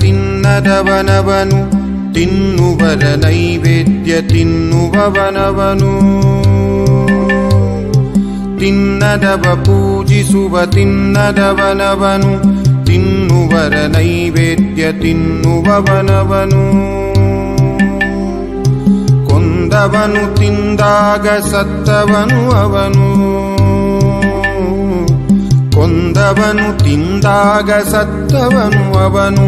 ತಿನ್ನದವನವನು ತಿನ್ನುವರ ನೈವೇದ್ಯ ತಿನ್ನುವವನವನು. ತಿನ್ನದವ ಪೂಜಿಸುವ ತಿನ್ನದವನವನು ತಿನ್ನುವರ ನೈವೇದ್ಯ ತಿನ್ನುವವನವನು. ಕೊಂದವನು ತಿಂದಾಗ ಸತ್ತವನು ಅವನು. ಕೊಂದವನು ತಿಂದಾಗ ಸತ್ತವನು ಅವನು,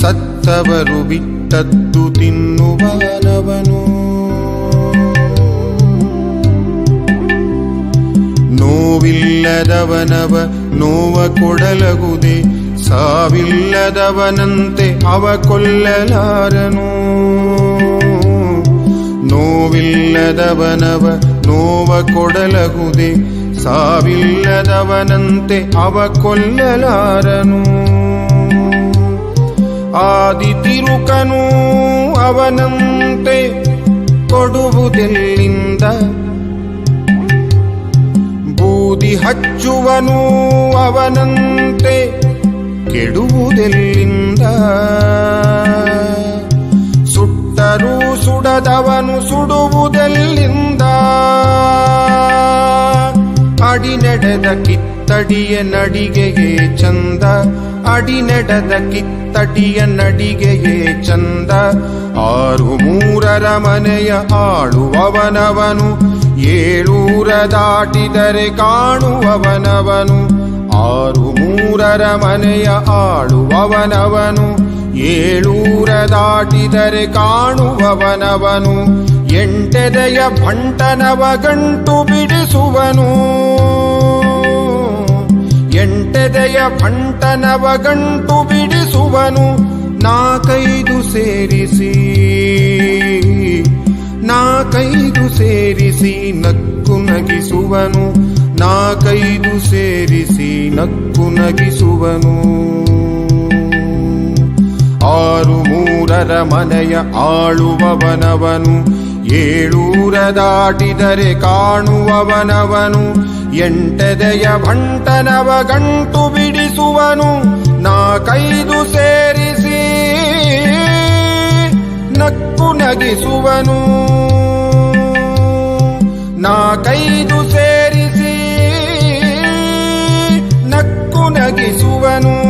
ಸತ್ತವರು ಬಿಟ್ಟದ್ದು ತಿನ್ನುವನವನು ನೋವಿಲ್ಲದವನವ ನೋವ ಕೊಡಲಗುದೆ, ಸಾವಿಲ್ಲದವನಂತೆ ಅವ ಕೊಲ್ಲಲಾರನು. ನೋವಿಲ್ಲದವನವ ನೋವ ಕೊಡಲಗುದೆ ಸಾವಿಲ್ಲದವನಂತೆ ಅವ ಕೊಲ್ಲಲಾರನು. ಆದಿ ತಿರುಕನು ಅವನಂತೆ ಕೊಡುವುದೆಲ್ಲಿಂದ? ಬೂದಿ ಹಚ್ಚುವನು ಅವನಂತೆ ಕೆಡುವುದೆಲ್ಲಿಂದ? ಅಡಿ ನಡೆದ ಕಿತ್ತಡಿಯ ನಡಿಗೆಯೇ ಚಂದ. ಅಡಿ ನಡೆದ ಕಿತ್ತಡಿಯ ನಡಿಗೆಯೇ ಚಂದ. ಆರು ಮೂರರ ಮನೆಯ ಆಳುವವನವನು, ಏಳೂರ ದಾಟಿದರೆ ಕಾಣುವವನವನು. ಆರು ಮೂರರ ಮನೆಯ ಆಳುವವನವನು, ಏಳೂರ ದಾಟಿದರೆ ಕಾಣುವವನವನು. ಎಂಟೆದೆಯ ಭಂಟನವ ಗಂಟು ಬಿಡಿಸುವನು. ಎಂಟೆದೆಯ ಭಂಟನವ ಗಂಟು ಬಿಡಿಸುವನು. ನಾಕೈದು ಸೇರಿಸಿ ನಾಕೈದು ಸೇರಿಸಿ ನಕ್ಕು ನಗಿಸುವನು. ನಾಕೈದು ಸೇರಿಸಿ ನಕ್ಕು ನಗಿಸುವನು. ಆರು ಮೂರರ ಮನೆಯ ಆಳುವವನವನು. ಏಳೂರ ದಾಟಿದರೆ ಕಾಣುವವನವನು, ಎಂಟದೆಯ ಭಂಟನವ ಗಂಟು ಬಿಡಿಸುವನು ನಾಕೈದು ಸೇರಿಸಿ ನಕ್ಕು ನಗಿಸುವನು. ನಾಕೈದು ಸೇರಿಸಿ ನಕ್ಕು ನಗಿಸುವನು.